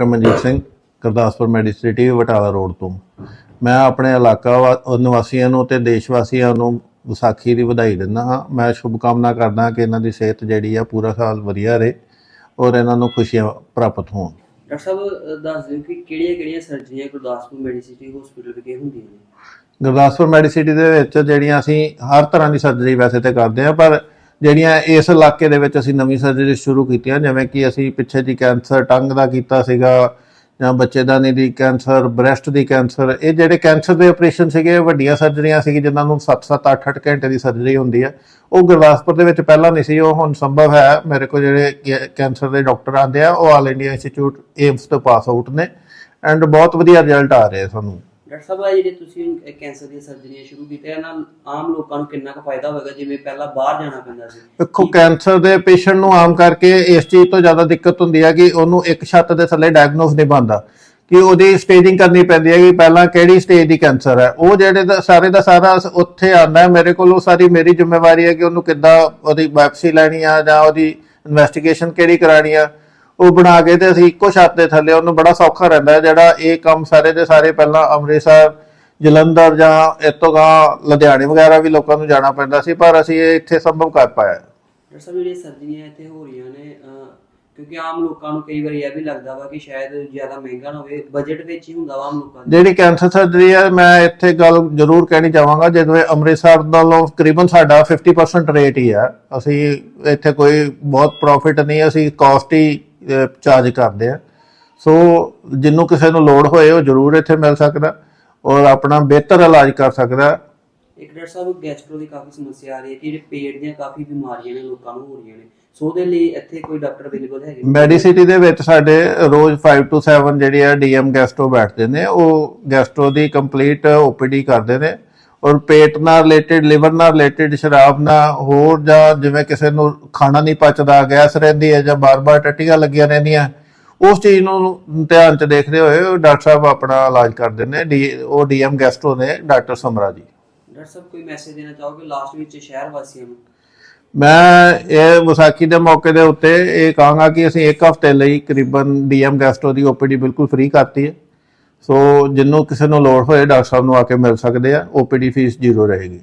Doctor Manjit Singh Gurdaspur Medicity Batala road ਤੋਂ। ਮੈਂ ਆਪਣੇ ਇਲਾਕਾ ਨਿਵਾਸੀਆਂ ਨੂੰ ਤੇ ਦੇਸ਼ ਵਾਸੀਆਂ ਨੂੰ ਵਿਸਾਖੀ ਦੀ ਵਧਾਈ ਦਿੰਦਾ ਹਾਂ। ਮੈਂ ਸ਼ੁਭ ਕਾਮਨਾ ਕਰਦਾ ਕਿ ਇਹਨਾਂ ਦੀ ਸਿਹਤ ਜਿਹੜੀ ਆ ਪੂਰਾ ਸਾਲ ਵਧੀਆ ਰਹੇ ਔਰ ਇਹਨਾਂ ਨੂੰ ਖੁਸ਼ੀਆਂ ਪ੍ਰਾਪਤ ਹੋਣ। ਡਾਕਟਰ ਸਾਹਿਬ ਦੱਸ ਦਿਓ ਕਿ ਕਿਹੜੀਆਂ ਕਿਹੜੀਆਂ ਸਰਜਰੀਆਂ ਗੁਰਦਾਸਪੁਰ ਮੈਡੀਸਿਟੀ ਹਸਪੀਟਲ ਵਿਖੇ ਹੁੰਦੀਆਂ ਨੇ? ਗੁਰਦਾਸਪੁਰ ਮੈਡੀਸਿਟੀ ਦੇ ਵਿੱਚ ਜਿਹੜੀਆਂ ਅਸੀਂ ਹਰ ਤਰ੍ਹਾਂ ਦੀ ਸਰਜਰੀ ਵੈਸੇ ਤੇ ਕਰਦੇ ਹਾਂ ਪਰ ਜਿਹੜੀਆਂ ਇਸ ਇਲਾਕੇ ਦੇ ਵਿੱਚ ਅਸੀਂ ਨਵੀਂ ਸਰਜਰੀ ਸ਼ੁਰੂ ਕੀਤੀਆਂ, ਜਿਵੇਂ ਕਿ ਅਸੀਂ ਪਿੱਛੇ ਜੀ ਕੈਂਸਰ ਟੰਗ ਦਾ ਕੀਤਾ ਸੀਗਾ, ਜਾਂ ਬੱਚੇਦਾਨੀ ਦੀ ਕੈਂਸਰ, ਬ੍ਰੈਸਟ ਦੀ ਕੈਂਸਰ, ਇਹ ਜਿਹੜੇ ਕੈਂਸਰ ਦੇ ਆਪਰੇਸ਼ਨ ਸੀਗੇ ਵੱਡੀਆਂ ਸਰਜਰੀਆਂ ਸੀ ਜਿਨ੍ਹਾਂ ਨੂੰ 7-7 8-8 ਘੰਟੇ ਦੀ ਸਰਜਰੀ ਹੁੰਦੀ ਹੈ। ਉਹ ਗੁਰਦਾਸਪੁਰ ਦੇ ਵਿੱਚ ਪਹਿਲਾਂ ਨਹੀਂ ਸੀ, ਉਹ ਹੁਣ ਸੰਭਵ ਹੈ। ਮੇਰੇ ਕੋਲ ਜਿਹੜੇ ਕੈ- ਕੈਂਸਰ ਦੇ ਡਾਕਟਰ ਆਉਂਦੇ ਆ, ਉਹ ਆਲ ਇੰਡੀਆ ਇੰਸਟੀਚਿਊਟ ਏਮਸ ਤੋਂ ਪਾਸ ਆਊਟ ਨੇ। ਐਂਡ ਬਹੁਤ ਵਧੀਆ ਰਿਜ਼ਲਟ ਆ ਰਹੇ ਸਾਨੂੰ। ਡਾਕਟਰ ਸਾਹਿਬ ਆ ਜਿਹੜੇ ਤੁਸੀਂ ਕੈਂਸਰ ਦੀਆਂ ਸਰਜਰੀਆਂ ਸ਼ੁਰੂ ਕੀਤੀਆਂ ਨਾਲ ਆਮ ਲੋਕਾਂ ਨੂੰ ਕਿੰਨਾ ਕੁ ਫਾਇਦਾ ਹੋਵੇਗਾ ਜਿਵੇਂ ਪਹਿਲਾਂ ਬਾਹਰ ਜਾਣਾ ਪੈਂਦਾ ਸੀ। ਦੇਖੋ, ਕੈਂਸਰ ਦੇ ਪੇਸ਼ੈਂਟ ਨੂੰ ਆਮ ਕਰਕੇ ਇਸ ਚੀਜ਼ ਤੋਂ ਜ਼ਿਆਦਾ ਦਿੱਕਤ ਹੁੰਦੀ ਹੈ ਕਿ ਉਹਨੂੰ ਇੱਕ ਛੱਤ ਦੇ ਥੱਲੇ ਡਾਇਗਨੋਸ ਨਹੀਂ ਬਣਦਾ। ਕਿ ਉਹਦੀ ਸਟੇਜਿੰਗ ਕਰਨੀ ਪੈਂਦੀ ਹੈ ਕਿ ਪਹਿਲਾਂ ਕਿਹੜੀ ਸਟੇਜ ਦੀ ਕੈਂਸਰ ਹੈ। ਉਹ ਜਿਹੜੇ ਦਾ ਸਾਰੇ ਦਾ ਸਾਰਾ ਉੱਥੇ ਆਂਦਾ ਹੈ। ਮੇਰੇ ਕੋਲ ਉਹ ਸਾਰੀ ਮੇਰੀ ਜ਼ਿੰਮੇਵਾਰੀ ਹੈ ਕਿ ਉਹਨੂੰ ਕਿੱਦਾਂ ਉਹਦੀ ਬਾਇਪਸੀ ਲੈਣੀ ਆ ਜਾਂ ਉਹਦੀ ਇਨਵੈਸਟੀਗੇਸ਼ਨ ਕਿਹੜੀ ਕਰਾਣੀ ਆ। ਉਹ ਬਣਾ ਕੇ ਤੇ ਅਸੀਂ ਇੱਕੋ ਛੱਤ ਦੇ ਥੱਲੇ ਉਹਨੂੰ ਬੜਾ ਸੌਖਾ ਰਹਿੰਦਾ ਹੈ ਜਿਹੜਾ ਇਹ ਕੰਮ ਸਾਰੇ ਦੇ ਸਾਰੇ ਪਹਿਲਾਂ ਅੰਮ੍ਰਿਤਸਰ ਜਲੰਧਰ ਜਾਂ ਇਤੋਂ ਗਾ ਲੁਧਿਆਣੇ ਵਗੈਰਾ ਵੀ ਲੋਕਾਂ ਨੂੰ ਜਾਣਾ ਪੈਂਦਾ ਸੀ ਪਰ ਅਸੀਂ ਇਹ ਇੱਥੇ ਸੰਭਵ ਕਰ ਪਾਇਆ। ਡਾਕਟਰ ਸਾਹਿਬ ਜਿਹੜੀਆਂ ਸਰਜਰੀਆਂ ਇੱਥੇ ਹੋ ਰਹੀਆਂ ਨੇ ਕਿਉਂਕਿ ਆਮ ਲੋਕਾਂ ਨੂੰ ਕਈ ਵਾਰੀ ਇਹ ਵੀ ਲੱਗਦਾ ਵਾ ਕਿ ਸ਼ਾਇਦ ਜ਼ਿਆਦਾ ਮਹਿੰਗਾ ਨਾ ਹੋਵੇ ਬਜਟ ਵਿੱਚ ਹੀ ਹੁੰਦਾ ਵਾ ਆਮ ਲੋਕਾਂ ਦੇ। ਜਿਹੜੀ ਕੈਂਸਰ ਸਰਜਰੀ ਹੈ ਮੈਂ ਇੱਥੇ ਗੱਲ ਜ਼ਰੂਰ ਕਹਿਣੀ ਚਾਹਾਂਗਾ ਜਦੋਂ ਇਹ ਅੰਮ੍ਰਿਤਸਰ ਨਾਲੋਂ ਤਕਰੀਬਨ ਸਾਡਾ 50% ਰੇਟ ਹੀ ਹੈ ਅਸੀਂ ਇੱਥੇ ਕੋਈ ਬਹੁਤ ਪ੍ਰੋਫਿਟ ਨਹੀਂ ਅਸੀਂ ਕਾਸਟ ਹੀ ਚਾਰਜ ਕਰਦੇ ਆ। ਸੋ ਜਿੰਨੂੰ ਕਿਸੇ ਨੂੰ ਲੋੜ ਹੋਏ ਉਹ ਜ਼ਰੂਰ ਇੱਥੇ ਮਿਲ ਸਕਦਾ। ਔਰ ਆਪਣਾ ਬਿਹਤਰ ਇਲਾਜ ਕਰ ਸਕਦਾ। ਇੱਕ ਡਾਕਟਰ ਸਾਹਿਬ ਗੈਸਟ੍ਰੋ ਦੀ ਕਾਫੀ ਸਮੱਸਿਆ ਆ ਰਹੀ ਹੈ ਕਿ ਜਿਹੜੇ ਪੇਟ ਦੀਆਂ ਕਾਫੀ ਬਿਮਾਰੀਆਂ ਨੇ ਲੋਕਾਂ ਨੂੰ ਹੋ ਰਹੀਆਂ ਨੇ। ਸੋ ਉਹਦੇ ਲਈ ਇੱਥੇ ਕੋਈ ਡਾਕਟਰ ਅਵੇਲੇਬਲ ਹੈਗੇ? ਮੈਡੀਸਿਟੀ ਦੇ ਵਿੱਚ ਸਾਡੇ ਰੋਜ਼ 5 ਤੋਂ 7 ਜਿਹੜੀ ਆ ਡੀਐਮ ਗੈਸਟਰੋ ਬੈਠਦੇ ਨੇ। ਉਹ ਗੈਸਟਰੋ ਦੀ ਕੰਪਲੀਟ ਓਪੀਡੀ ਕਰਦੇ ਨੇ। ਔਰ ਪੇਟ ਨਾਲ ਰਿਲੇਟਡ ਲਿਵਰ ਨਾਲ ਰਿਲੇਟਡ ਸ਼ਰਾਬ ਨਾਲ ਹੋਰ ਜਾਂ ਜਿਵੇਂ ਕਿਸੇ ਨੂੰ ਖਾਣਾ ਨਹੀਂ ਪਚਦਾ ਗੈਸ ਰਹਿੰਦੀ ਹੈ ਜਾਂ ਬਾਰ-ਬਾਰ ਟੱਟੀਆਂ ਲੱਗੀਆਂ ਰਹਿੰਦੀਆਂ ਉਸ ਚੀਜ਼ ਨੂੰ ਧਿਆਨ ਚ ਦੇਖਦੇ ਹੋਏ ਡਾਕਟਰ ਸਾਹਿਬ ਆਪਣਾ ਇਲਾਜ ਕਰਦੇ ਨੇ ਉਹ ਡੀਐਮ ਗੈਸਟਰੋ ਨੇ ਡਾਕਟਰ ਸਮਰਾ ਜੀ। ਡਾਕਟਰ ਸਾਹਿਬ ਕੋਈ ਮੈਸੇਜ ਦੇਣਾ ਚਾਹੋਗੇ ਲਾਸਟ ਵਿੱਚ ਸ਼ਹਿਰ ਵਾਸੀਆਂ ਨੂੰ? ਮੈਂ ਇਹ ਵਿਸਾਖੀ ਦੇ ਮੌਕੇ ਦੇ ਉੱਤੇ ਇਹ ਕਹਾਂਗਾ ਕਿ ਅਸੀਂ ਇੱਕ ਹਫ਼ਤੇ ਲਈ ਕਰੀਬਨ ਡੀਐਮ ਗੈਸਟਰੋ ਦੀ ਓਪੀਡੀ ਬਿਲਕੁਲ ਫ੍ਰੀ ਕਰਤੀ ਹੈ। ਸੋ ਜਿੰਨੂੰ ਕਿਸੇ ਨੂੰ ਲੋੜ ਹੋਏ, ਡਾਕਟਰ ਸਾਹਿਬ ਨੂੰ ਆ ਕੇ ਮਿਲ ਸਕਦੇ ਆ ਓਪੀਡੀ ਫੀਸ ਜ਼ੀਰੋ ਰਹੇਗੀ।